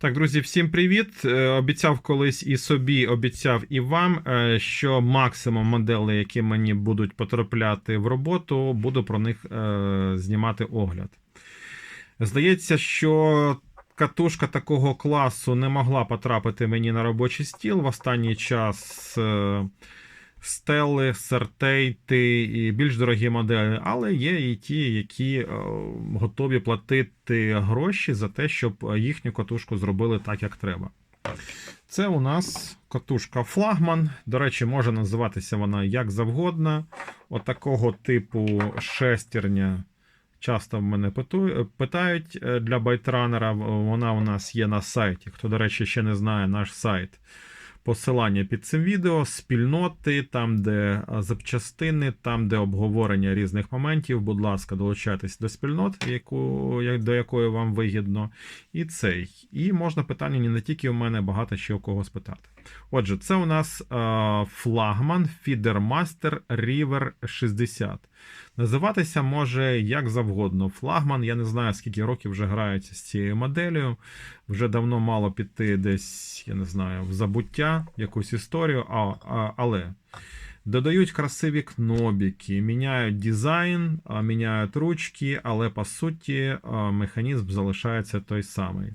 Так, друзі, всім привіт. Е, Обіцяв колись і собі, обіцяв і вам, е, що максимум моделей, які мені будуть потрапляти в роботу, буду про них е, знімати огляд. Здається, що катушка такого класу не могла потрапити мені на робочий стіл в останній час. Стели, сертейти і більш дорогі моделі, але є і ті, які е, готові платити гроші за те, щоб їхню катушку зробили так, як треба. Це у нас катушка флагман. До речі, може називатися вона як завгодно. Отакого типу шестерня. Часто в мене питають е, для байтранера. Вона у нас є на сайті. Хто, до речі, ще не знає наш сайт. Посилання під цим відео, спільноти, там, де запчастини, там, де обговорення різних моментів. Будь ласка, долучайтесь до спільнот, яку, до якої вам вигідно. І цей. І можна питання не тільки у мене, багато ще у кого спитати. Отже, це у нас а, флагман Feedermaster River 60. Називатися може як завгодно. Флагман, я не знаю, скільки років вже граються з цією моделлю. Вже давно мало піти десь, я не знаю, в забуття, якусь історію, а, а, але додають красиві кнобіки, міняють дизайн, міняють ручки, але по суті механізм залишається той самий.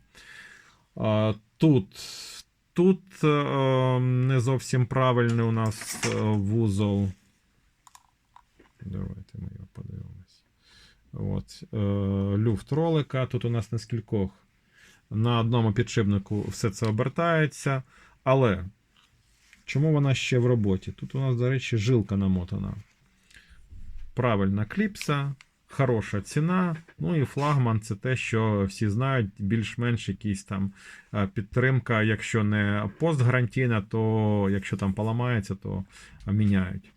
Тут, тут е, не зовсім правильний у нас е, вузол. Давайте ми його подивимось. От, е, люфт ролика. Тут у нас на скількох. На одному підшипнику все це обертається. Але чому вона ще в роботі? Тут у нас, до речі, жилка намотана. Правильна кліпса, хороша ціна. Ну і флагман це те, що всі знають, більш-менш якийсь там е, підтримка. Якщо не постгарантійна, то якщо там поламається, то міняють.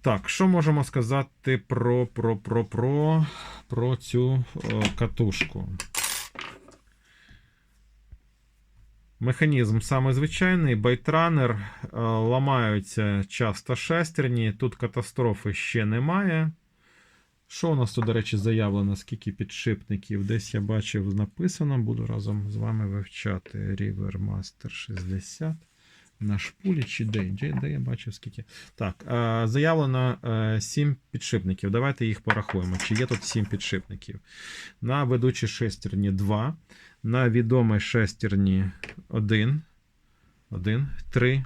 Так, що можемо сказати про, про, про, про, про цю е, катушку? Механізм саме звичайний, байтранер, е, ламаються часто шестерні, тут катастрофи ще немає. Що у нас тут, до речі, заявлено? Скільки підшипників? Десь я бачив написано, буду разом з вами вивчати. River Master 60. На шпулі чи де? Де, я бачив скільки? Так, е, заявлено е, 7 підшипників. Давайте їх порахуємо. Чи є тут 7 підшипників? На ведучій шестерні 2. На відомій шестерні 1. 1, 3.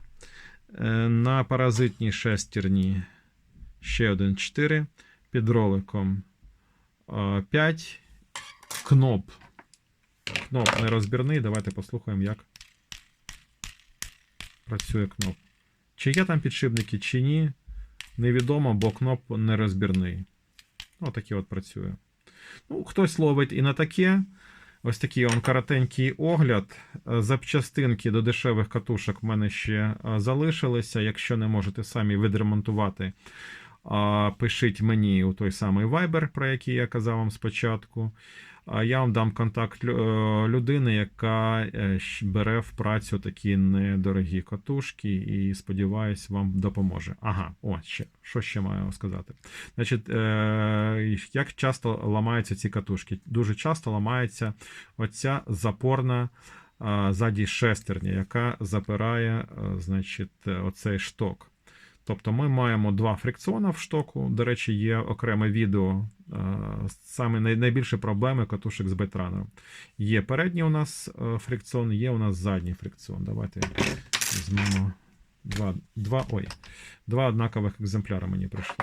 Е, На паразитній шестерні ще один 4. Під роликом 5. Кноп. Кноп нерозбірний. Давайте послухаємо, як працює кноп. Чи є там підшипники, чи ні, невідомо, бо кноп нерозбірний. Отакий от працює. Ну, хтось ловить і на таке. Ось такий он коротенький огляд. Запчастинки до дешевих катушок в мене ще залишилися. Якщо не можете самі відремонтувати, пишіть мені у той самий Viber, про який я казав вам спочатку. А Я вам дам контакт е, людини, яка е, бере в працю такі недорогі катушки, і сподіваюсь, вам допоможе. Ага, о, ще що ще маю сказати. Значить, е, як часто ламаються ці катушки? Дуже часто ламається оця запорна ззаді шестерня, яка запирає значить, оцей шток. Тобто ми маємо два фрикціона в штоку. До речі, є окреме відео. е, Саме най- найбільші проблеми катушок з байтранером. Є передній у нас е, фрикціон, є у нас задній фрикціон. Давайте візьмемо два, два, ой, два однакових екземпляри мені прийшло.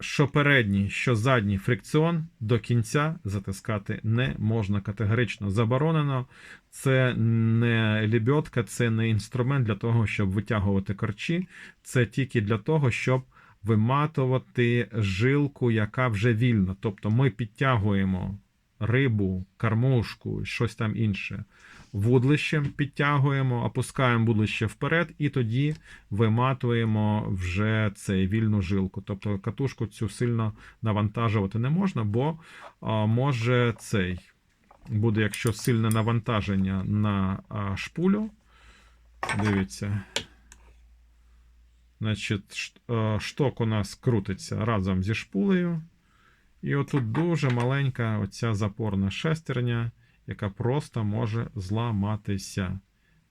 Що передній, що задній фрикціон до кінця затискати не можна категорично заборонено. Це не лібьотка, це не інструмент для того, щоб витягувати корчі. Це тільки для того, щоб виматувати жилку, яка вже вільна. Тобто ми підтягуємо рибу, кормушку, щось там інше. Вудлищем підтягуємо, опускаємо вудлище вперед, і тоді виматуємо вже цей вільну жилку. Тобто катушку цю сильно навантажувати не можна, бо може цей буде, якщо сильне навантаження на шпулю. Дивіться. Значить, шток у нас крутиться разом зі шпулею. І отут дуже маленька оця запорна шестерня, яка просто може зламатися.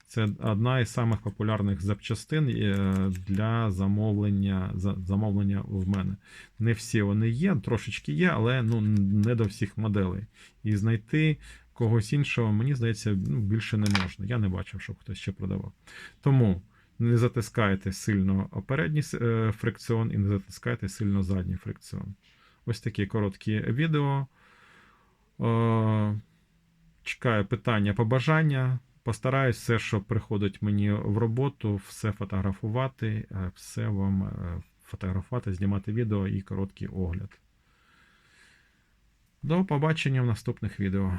Це одна із самих популярних запчастин е, для замовлення, замовлення в мене. Не всі вони є, трошечки є, але ну, не до всіх моделей. І знайти когось іншого, мені здається, ну, більше не можна. Я не бачив, щоб хтось ще продавав. Тому не затискайте сильно передній е, фрикціон і не затискайте сильно задній фрикціон. Ось такі короткі відео. Е, Чекаю питання, побажання. Постараюсь все, що приходить мені в роботу, все фотографувати, е, все вам е, фотографувати, знімати відео і короткий огляд. До побачення в наступних відео.